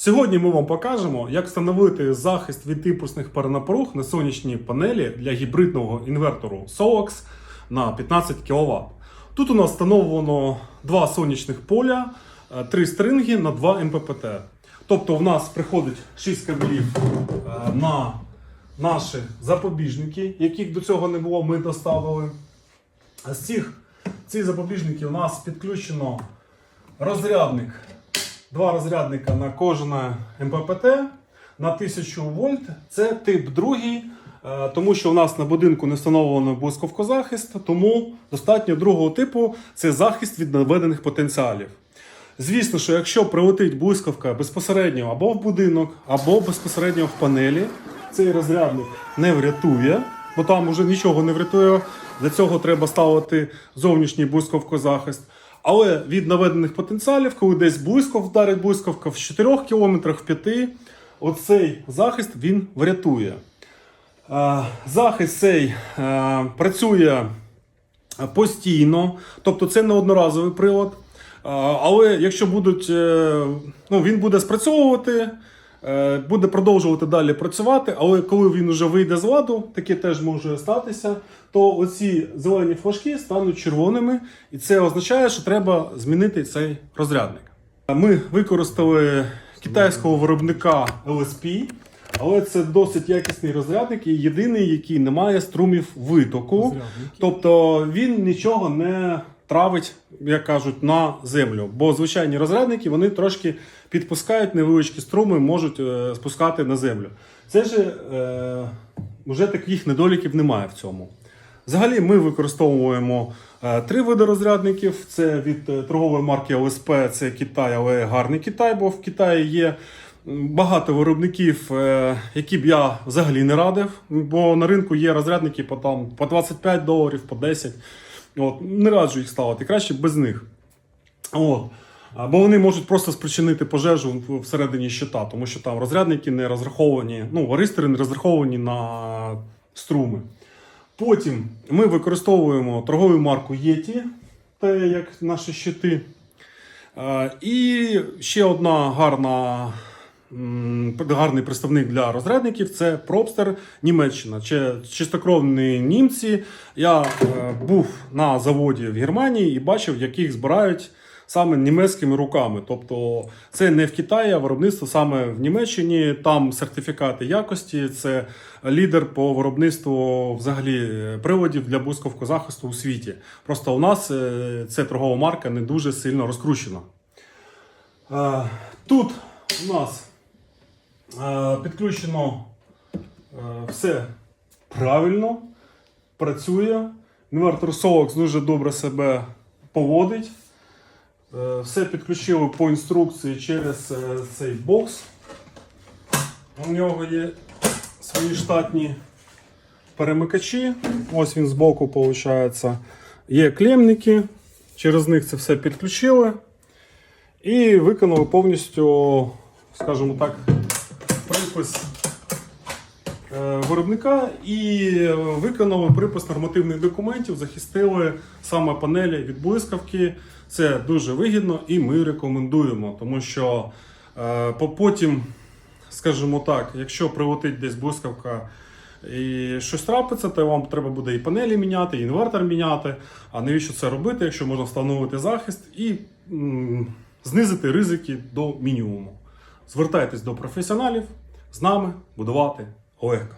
Сьогодні ми вам покажемо, як встановити захист від імпульсних перенапруг на сонячні панелі для гібридного інвертору SOAX на 15 кВт. Тут у нас встановлено два сонячних поля, е, три стринги на 2 МППТ. Тобто в нас приходить 6 кабелів е, на наші запобіжники, яких до цього не було, ми доставили. З цих ці запобіжники у нас підключено розрядник. Два розрядника на кожне МППТ на 1000 вольт. Це тип другий, е, тому що у нас на будинку не встановлено блискавкозахист, тому достатньо другого типу це захист від наведених потенціалів. Звісно, що якщо прилетить блискавка безпосередньо або в будинок, або безпосередньо в панелі, цей розрядник не врятує, бо там вже нічого не врятує. Для цього треба ставити зовнішній блискавкозахист. Але від наведених потенціалів, коли десь близько вдарить блискавка в 4 км, в 5, оцей захист він врятує. Е, Захист цей е, працює постійно, тобто це не одноразовий прилад. Е, Але якщо будуть, ну, він буде спрацьовувати, буде продовжувати далі працювати, але коли він вже вийде з ладу, таке теж може статися, то оці зелені флажки стануть червоними, і це означає, що треба змінити цей розрядник. Ми використали китайського виробника LSP, але це досить якісний розрядник і єдиний, який не має струмів витоку. Тобто він нічого не травить, як кажуть, на землю. Бо звичайні розрядники вони трошки підпускають невеличкі струми, можуть е, спускати на землю. Це ж е, вже таких недоліків немає в цьому. Взагалі, ми використовуємо е, три види розрядників. Це від торгової марки ЛСП, це Китай, але гарний Китай, бо в Китаї є багато виробників, які б я взагалі не радив. Бо на ринку є розрядники по, там, по 25 доларів, по 10. От, не раджу їх ставити, краще без них. От. Бо вони можуть просто спричинити пожежу всередині щита, тому що там розрядники не розраховані, ну, варистори не розраховані на струми. Потім ми використовуємо торгову марку Yeti, те як наші щити. І ще одна гарна, гарний представник для розрядників це Propster Німеччина. Чи чистокровні німці. Я е, був на заводі в Германії і бачив, як їх збирають саме німецькими руками. Тобто це не в Китаї, а виробництво саме в Німеччині. Там сертифікати якості, це лідер по виробництву взагалі е, приладів для блискавкозахисту у світі. Просто у нас е, ця торгова марка не дуже сильно розкручена. Тут у нас підключено е, все правильно, працює. Інвертор Solax дуже добре себе поводить. Е, Все підключили по інструкції через е, цей бокс. У нього є свої штатні перемикачі. Ось він збоку, виходить. Є клемники. Через них це все підключили. І виконали повністю, скажімо так, припис е, виробника і виконали припис нормативних документів, захистили саме панелі від блискавки. Це дуже вигідно і ми рекомендуємо, тому що е, потім, скажімо так, якщо прилетить десь блискавка і щось трапиться, то вам треба буде і панелі міняти, і інвертор міняти. А навіщо це робити, якщо можна встановити захист і м, знизити ризики до мінімуму? Звертайтесь до професіоналів з нами будувати легко.